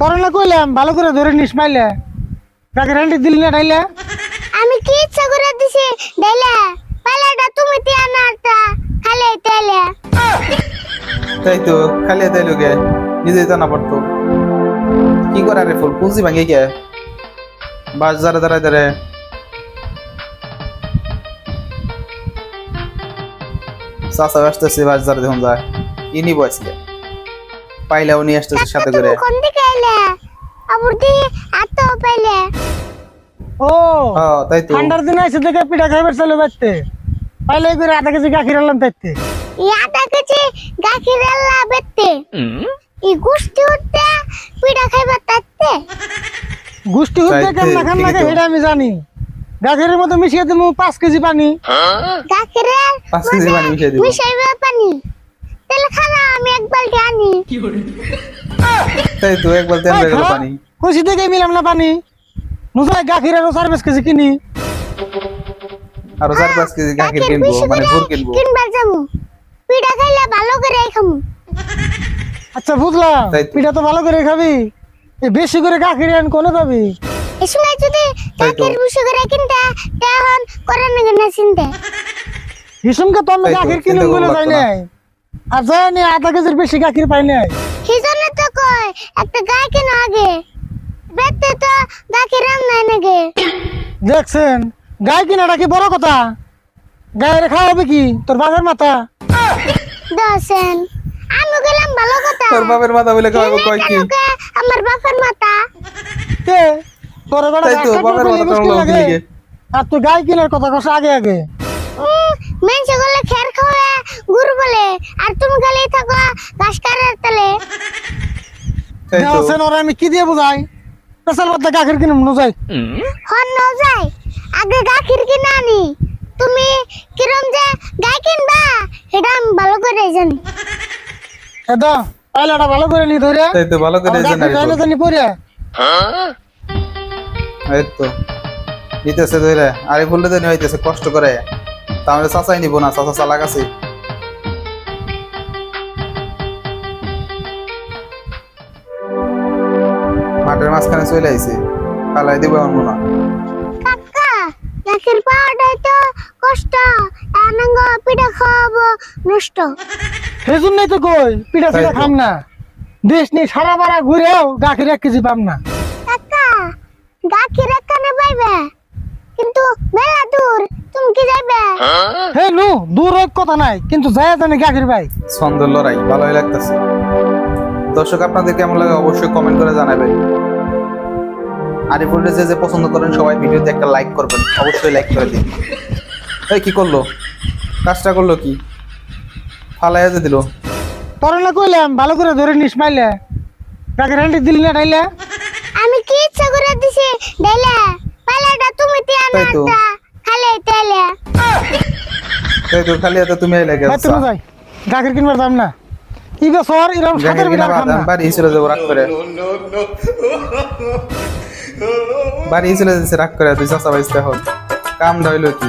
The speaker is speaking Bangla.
তোর না কইলাম ভালো করে ধরে নিস মাইলে। হ্যান্ডি দিলি না ডাইলে আমি কি ইচ্ছা করে দিছি? ডাইলে পালাটা তুমি তিয়া নাটা খালে তেলে তাই তো খালি তাই লোকে নিজেই জানা পড়তো কি করে রে ফুল পুঁজি ভাঙে কে বাস দাঁড়ে দাঁড়ায় দাঁড়ে। চাষা আসতেছে বাস দাঁড়ে দেখুন যায় কি নিবো আজকে পাইলেও নিয়ে আসতেছে সাথে করে। কোন দিকে এলে আবুর দি আতো পেলে ও হ্যাঁ তাই তো। ঠান্ডার দিন আইসে দেখে পিঠা খাইবার চলে বাইতে পাইলে করে আধা কেজি গাখির আনলাম তাইতে ইয়াটা কেছে গাখির আল্লাহ বেতে ই গুষ্টি উঠতে পিঠা খাইবার তাতে গুষ্টি তাইতে, কেমন খান লাগে। সেটা আমি জানি। গাখিরের মতো মিশিয়ে দিব পাঁচ কেজি পানি। গাখিরের পাঁচ কেজি পানি মিশিয়ে দিব। মিশাইবে তাহলে খানা আমি এক বালতি আনি। তাই তো একবার তেল হয়ে গেল পানি। কষি থেকে মিলাম না পানি। নুসাই গাখির আরও চার কেজি কিনি। আরও পাঁচ কেজি গাখির কিনবো মানে ভোর কিনবো। কিনবার যাব। পিঠা খাইলে ভালো করে খামু। আচ্ছা বুঝলাম। পিঠা তো ভালো করে খাবি। বেশি করে গাখির আন কোনে পাবি এই সময় যদি গাখির বুসে করে কিনতে তখন করে নাকি না চিনতে। হিসুমকে তো আমি গাখির কিনে চিন্তা বলে যাই। নাই। আর যাই নি আধা কেজির বেশি গাখির পাই নাই। সেই তো কয় একটা গাই কেন আগে? বেতে তো গাখির রাম নাই নাকি দেখছেন গাই কিনাটা কি বড় কথা? গায়ের খাওয়াবে কি? তোর বাপের মাথা? দশেন আমি গেলাম ভালো কথা। তোর বাপের মাথা বলে কয় কয় কি? আমার বাপের মাথা। কে? তোর বেটা তাই তো, বাপের মাথা মুশকিল লাগে। আর তুই গাই কিনার কথা কস আগে আগে মেনসে গলে খের খাওয়া গুরু বলে আর তুমি খালি থাকো ঘাস কাটার তলে তাই তো। ওরা আমি কি দিয়ে বুঝাই? পেশাল বাদ গাখির কিনে যাই হন আগে গাখির কিনে আনি। তুমি কিরম যে গাই কিনবা সেটা আমি ভালো করে জানি। পাইলাটা ভালো করে নি ধরে তাই তো ভালো করে জানা জানি জানি পড়ে এই তো। নিতেছে ধরে আরে ফুললে তো হইতেছে কষ্ট করে। তাহলে চাচাই নিব না চাচা চালাক আছে। মাঠের মাঝখানে চলে আইছে। পালাই দিব এমন না। কাকা তো কষ্ট। পিঠা খাওয়াবো নষ্ট। সেই তো কই পিঠা পিঠা খাম না। দেশ নিয়ে সারা বারা ঘুরেও গাখির এক কেজি পাম না। কাকা গাখির এখানে পাইবে। কিন্তু মেলা দূর তুমি কি যাইবে? হে নু দূর কথা নাই কিন্তু যায় জানি গাখির ভাই ছন্দের লড়াই ভালোই লাগতেছে। দর্শক আপনাদের কেমন লাগে অবশ্যই কমেন্ট করে জানাবেন। আরিফুল যে যে পছন্দ করেন সবাই ভিডিওতে একটা লাইক করবেন। অবশ্যই লাইক করে দিন। এই কি করল? কাজটা করল কি? ফালাইয়া যে দিল। তোর না কইলাম ভালো করে ধরে নিস মাইলে। গাখির হ্যান্ডি দিলি না ডাইলে আমি কি ইচ্ছা করে দিছি? ডাইলে পালাটা তুমি তিয়া তাই তো। খালে তেলে তাই তো খালি হাতে তুমি এলে তুমি যাই। গাখির কিনবার দাম না। কি বছর এরকম সাতের পিঠা খাম না। বাড়ি চলে যাব রাগ করে। বাড়ি চলে যাচ্ছে রাগ করে তুই চাচা বাইসতে হল। কাম ধইল কি?